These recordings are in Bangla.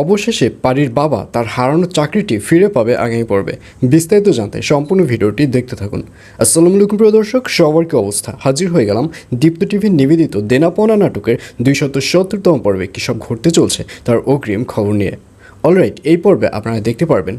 অবশেষে পারির বাবা তার হারানো চাকরিটি ফিরে পাবে আগামী পর্বে। বিস্তারিত জানতে সম্পূর্ণ ভিডিওটি দেখতে থাকুন। আসসালামু আলাইকুম প্রিয় দর্শক, সবার কি অবস্থা? হাজির হয়ে গেলাম দীপ্ত টিভির নিবেদিত দেনাপনা নাটকের দুইশত সত্তরতম পর্বে কী সব ঘটতে চলছে তার অগ্রিম খবর নিয়ে। অলরাইট, এই পর্বে আপনারা দেখতে পারবেন।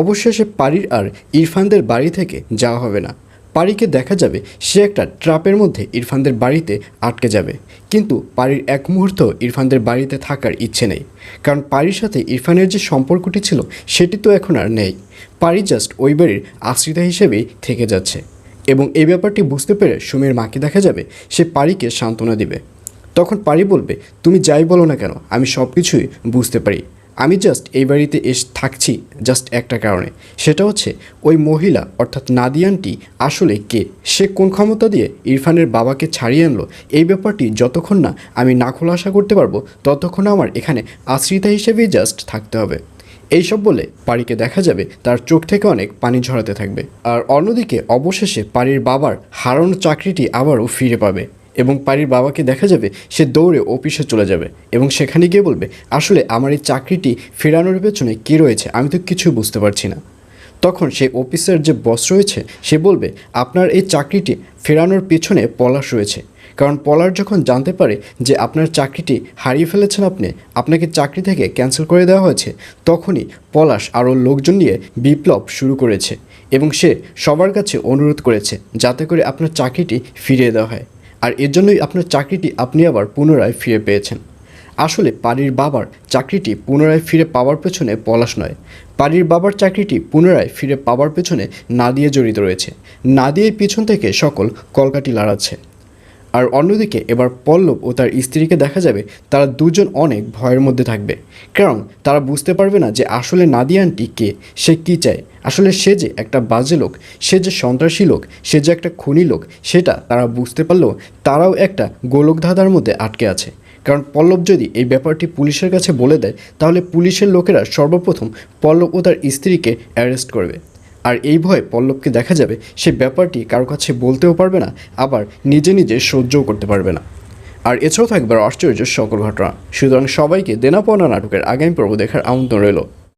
অবশেষে পারির আর ইরফানদের বাড়ি থেকে যাওয়া হবে না। পারিকে দেখা যাবে, সে একটা ট্রাপের মধ্যে ইরফানদের বাড়িতে আটকে যাবে। কিন্তু পারির এক মুহূর্ত ইরফানদের বাড়িতে থাকার ইচ্ছে নেই। কারণ পারির সাথে ইরফানের যে সম্পর্কটি ছিল, সেটি তো এখন আর নেই। পারি জাস্ট ওই বাড়ির আশ্রিতা হিসেবেই থেকে যাচ্ছে। এবং এই ব্যাপারটি বুঝতে পেরে সুমির মাকে দেখা যাবে, সে পারিকে সান্ত্বনা দিবে। তখন পারি বলবে, তুমি যাই বলো না কেন, আমি সব কিছুই বুঝতে পারি। আমি জাস্ট এই বাড়িতে এস থাকছি জাস্ট একটা কারণে। সেটা হচ্ছে, ওই মহিলা, অর্থাৎ নাদিয়ানটি, আসলে কে? সে কোন ক্ষমতা দিয়ে ইরফানের বাবাকে ছাড়িয়ে আনলো? এই ব্যাপারটি যতক্ষণ না আমি না খোলাসা করতে পারব, ততক্ষণ আমার এখানে আশ্রিতা হিসেবেই জাস্ট থাকতে হবে। এইসব বলে পারিকে দেখা যাবে, তার চোখ থেকে অনেক পানি ঝরাতে থাকবে। আর অন্যদিকে, অবশেষে পারির বাবার হারানো চাকরিটি আবারও ফিরে পাবে। এবং পারির বাবাকে দেখা যাবে, সে দৌড়ে অফিসে চলে যাবে এবং সেখানে গিয়ে বলবে, আসলে আমার এই চাকরিটি ফেরানোর পেছনে কী রয়েছে? আমি তো কিছুই বুঝতে পারছি না। তখন সেই অফিসের যে বস রয়েছে, সে বলবে, আপনার এই চাকরিটি ফেরানোর পেছনে পলাশ রয়েছে। কারণ পলাশ যখন জানতে পারে যে আপনার চাকরিটি হারিয়ে ফেলেছেন আপনি, আপনাকে চাকরি থেকে ক্যান্সেল করে দেওয়া হয়েছে, তখনই পলাশ আরও লোকজন নিয়ে বিপ্লব শুরু করেছে এবং সে সবার কাছে অনুরোধ করেছে, যাতে করে আপনার চাকরিটি ফিরিয়ে দেওয়া হয়। আর এর জন্যই আপনার চাকরিটি আপনি আবার পুনরায় ফিরে পেয়েছেন। আসলে পারির বাবার চাকরিটি পুনরায় ফিরে পাওয়ার পেছনে পলাশ নয়। পারির বাবার চাকরিটি পুনরায় ফিরে পাওয়ার পেছনে নাদিয়া জড়িত রয়েছে। নাদিয়ে পিছন থেকে সকল কলকাটি লাড়াচ্ছে। আর অন্যদিকে এবার পল্লব ও তার স্ত্রীকে দেখা যাবে তারা দুজন অনেক ভয়ের মধ্যে থাকবে। কারণ তারা বুঝতে পারবে না যে আসলে নাদিয়ানটি কে, সে কী চায়। আসলে সে যে একটা বাজে লোক, সে যে সন্ত্রাসী লোক, সে যে একটা খুনি লোক, সেটা তারা বুঝতে পারলেও তারাও একটা গোলকধাঁধার মধ্যে আটকে আছে। কারণ পল্লব যদি এই ব্যাপারটি পুলিশের কাছে বলে দেয়, তাহলে পুলিশের লোকেরা সর্বপ্রথম পল্লব ও তার স্ত্রীকে অ্যারেস্ট করবে। আর এই ভয়ে পল্লবকে দেখা যাবে সে ব্যাপারটি কারও কাছে বলতেও পারবে না, আবার নিজে নিজে সহ্যও করতে পারবে না। আর এছাড়াও থাকবে আশ্চর্য সকল ঘটনা। সুতরাং সবাইকে দেনাপনা নাটকের আগামী পর্ব দেখার আমন্ত্রণ রইল।